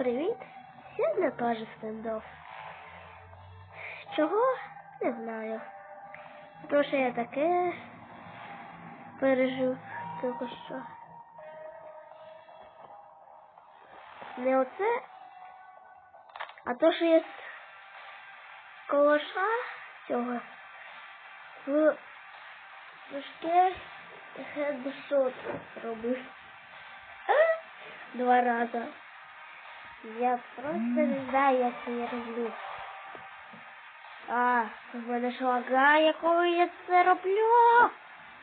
привіт! Сьогодні теж стендов. Чого? Не знаю. Тому що я таке пережив тільки що. Не оце, а то, що я з колоша цього в важке хедшот робив. Два рази. Я просто не знаю, як це я роблю. А, в мене ж лагає, коли я це роблю.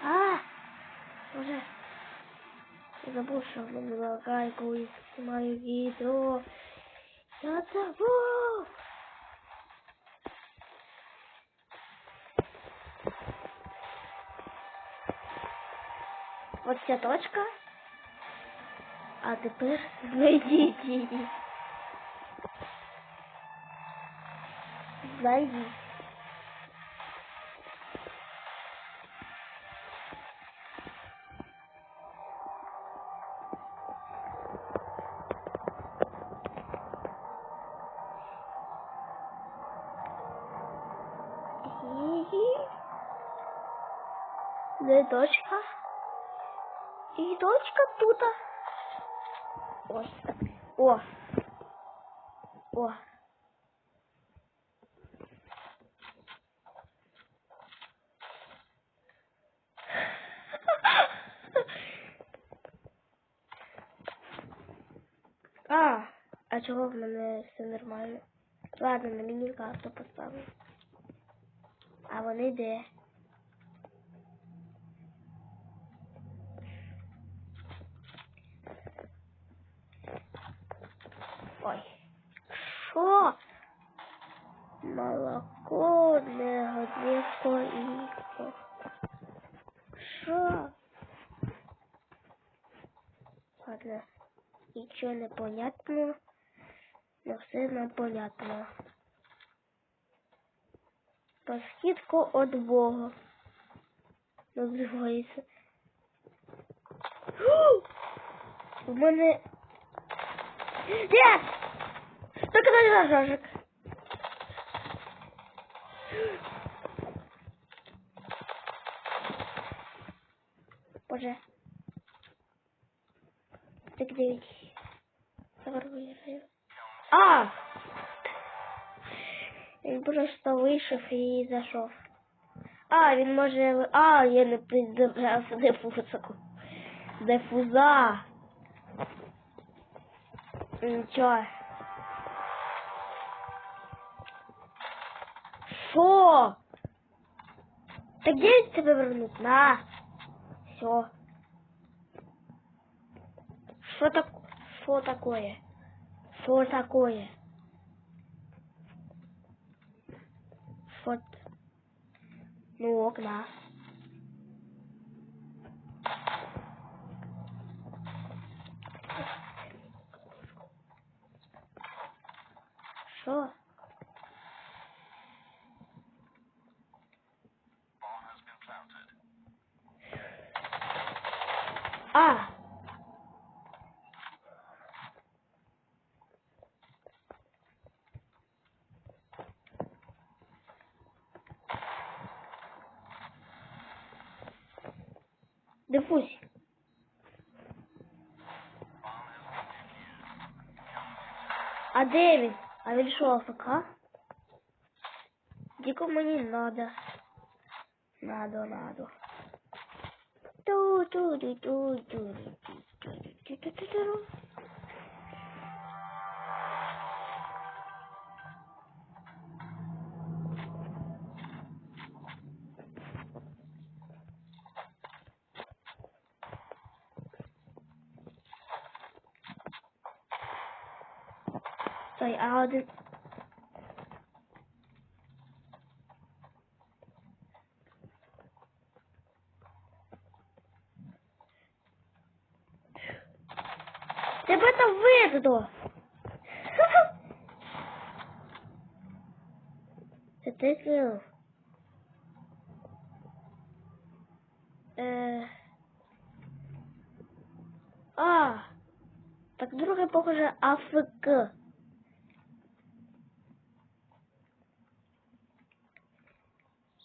А, вже я забув, що в мене лагає, коли я знімаю відео. Я забув. Ось ця точка. А тепер знайдіть її. Vai vir. дочка. И дочка тут. О, о, о. А чого в мене все нормально? Ладно, на міні-карту поставлю. А вони де? Ой. Що? Молоко не годівко і. Що? Ладно. Нічого не понятно на Полятна. По східку от Бога. Називається. У мене. Є! Тільки не ножик. Боже. Так дивіться. Заворую. Заворваю. А! Він просто вийшов і зайшов. А, він може... А, я не підібрався дефузику. Дефуза. Нічого. Що? Так де він тебе вернуть? На. Все. Что так? Что такое? Что такое? Вот. Ну, окна. Что? А! Дифусь. А де він? А він що, АФК? Діко мені надо. Надо, надо. ту Ой, а один. Тебе там видно. Це ти кинув? Е... А, так друге похоже АФК.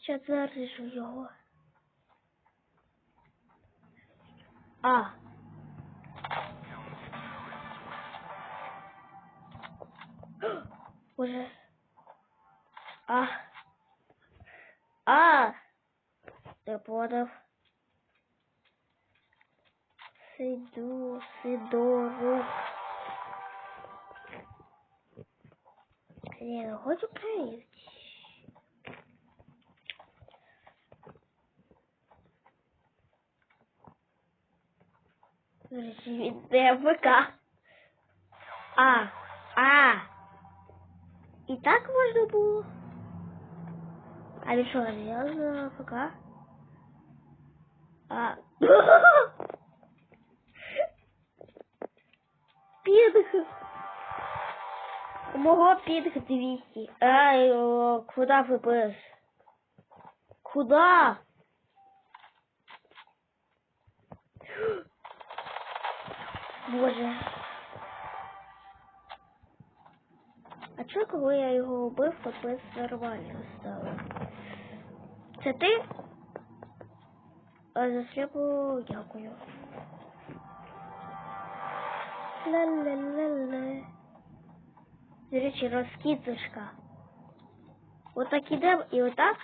Ще заріжу його. А. Уже. А. А. Понял. Сиду, Сидору. Я хочу проверить. Від ВК. А. А. І так можна було? А він що, я з ВК? А. Пінг. У мого пінг 200. Ай, о, куда ФПС? Куда? Боже. А чого, коли я його убив, ФПС нормально стало? Це ти? А за срібло дякую. Ла-ла-ла-ла. До речі, розкидушка. Отак ідемо і отак.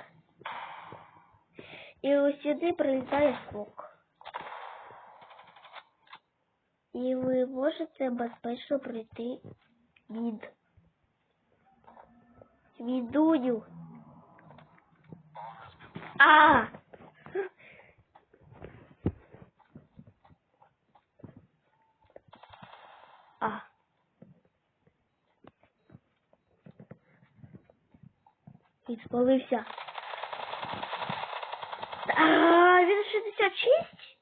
І ось сюди прилітає скок. І ви можете безпечно пройти від відуню. А! А. Він спалився. А, він 66?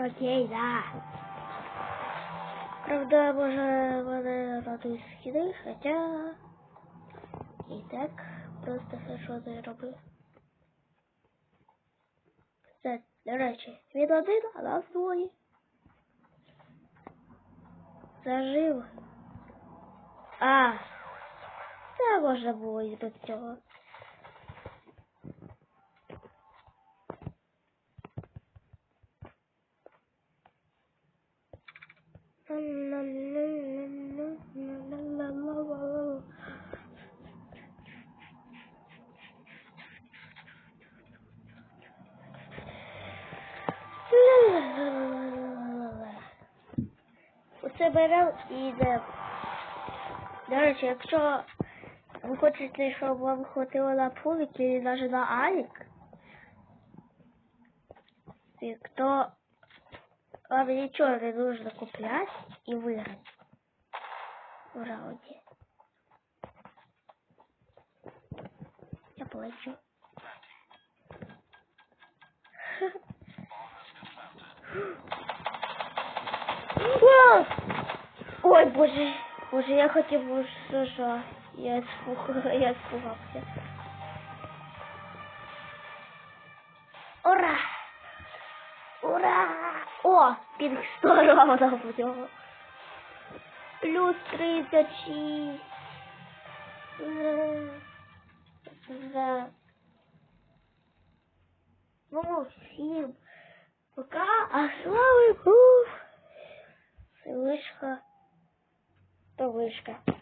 Окей, да. Правда, може мене радують скиди, хоча і так просто все, що я роблю. Це, до речі, він один, а нас двоє. Зажив. А, це можна було і без. Оце беремо і йдемо. До речі, якщо ви хочете, щоб вам хватило на пулик і навіть на алік, то вам нічого не нужно купляти і виграти в раунді. Я плачу. О! Ой, боже, боже, я хотів що що. Я спух, я спугався. Ура! Ура! О, пінг 100 ровно в нього. Плюс 36. Ура! Ура! Ну, всім пока, а слава Богу! Вишка, то.